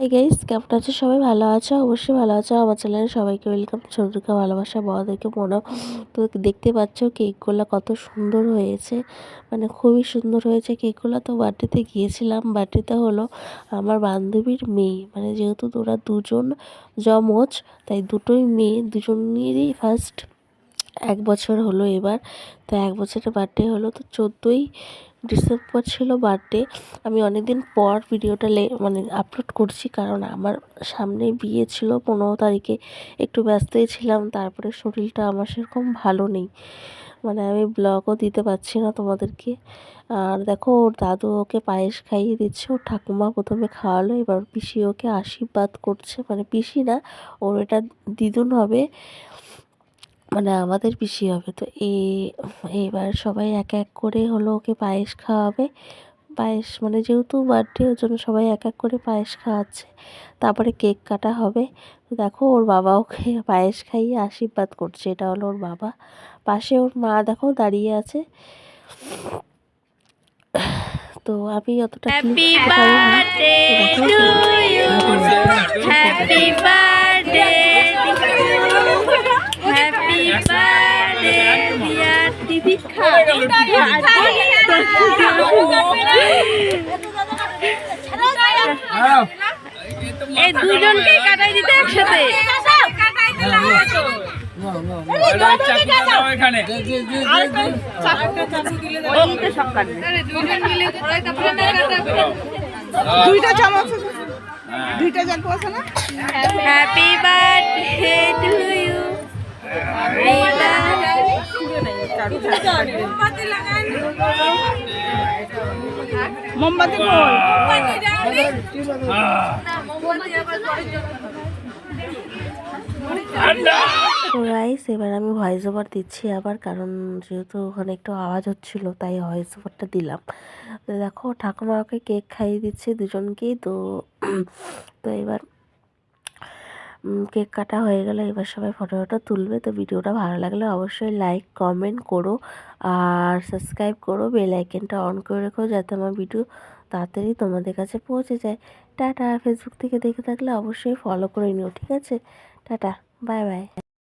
এই গাইস কেমন আছো সবাই? ভালো আছো? অবশ্যই ভালো আছো। আমার চ্যানেলে সবাইকে ওয়েলকাম। ছোটকে ভালোবাসা, বড়দেরকে মনে তো দেখতে পাচ্ছ কেকগুলো কত সুন্দর হয়েছে। মানে খুবই সুন্দর হয়েছে কেকগুলো। তো বার্থডেতে গিয়েছিলাম। বার্থডেতে হলো আমার বান্ধবীর মেয়ে। মানে যেহেতু তোরা দুজন জমজ তাই দুটোই মেয়ে। দুজনেরই ফার্স্ট এক বছর হলো এবার। তো এক বছরের বার্থডে হলো। তো চোদ্দোই ডিসেম্বর ছিল বার্থডে আমি অনেক দিন পর ভিডিওটা লে মানে আপলোড করছি কারণ আমার সামনে বিয়ে ছিল পনেরো তারিখে, একটু ব্যস্তই ছিলাম, তারপরে শরীরটা আমার সেরকম ভালো নেই। মানে আমি ব্লগও দিতে পারছি না তোমাদেরকে। আর দেখো, ওর দাদু ওকে পায়েস খাইয়ে দিচ্ছে, ওর ঠাকুমা প্রথমে খাওয়ালো, এবার পিসি ওকে আশীর্বাদ করছে। মানে পিসি না, ওর এটা দিদুন হবে। মানে আমাদের পিসি হবে। তো এবার সবাই এক এক করে হলো ওকে পায়েস খাওয়াবে। পায়েস মানে যেহেতু বার্থডে ওর জন্য সবাই এক এক করে পায়েস খাওয়াচ্ছে। তারপরে কেক কাটা হবে। দেখো ওর বাবা ওকে পায়েস খাইয়ে আশীর্বাদ করছে। এটা হলো ওর বাবা। পাশে ওর মা দেখো দাঁড়িয়ে আছে। তো আমি অতটা হ্যাপি বার্থডে এই দুজনকে কাটাই দিতে একসাথে দুইটা চামচ দুইটা চাকু হ্যাপি বার্থডে টু মোমবাতি কই? তো গাইস এবার আমি ভয়েস ওভার দিচ্ছি আবার কারণ যেহেতু ওখানে একটু আওয়াজ হচ্ছিল তাই ভয়েস ওভারটা দিলাম। তো দেখো ঠাকুমাকে কেক খাইয়ে দিচ্ছে দুজনকেই তো তো এবার কেক কাটা হয়ে গেলে এবার সবাই ফটো ফটো তুলবে। তো ভিডিওটা ভালো লাগলে অবশ্যই লাইক কমেন্ট করো আর সাবস্ক্রাইব করো। বেল আইকনটা অন করে রেখো যাতে আমার ভিডিও তাড়াতাড়ি তোমাদের কাছে পৌঁছে যায়। টাটা। ফেসবুক থেকে দেখে থাকলে অবশ্যই ফলো করে নিও, ঠিক আছে? টাটা। Bye bye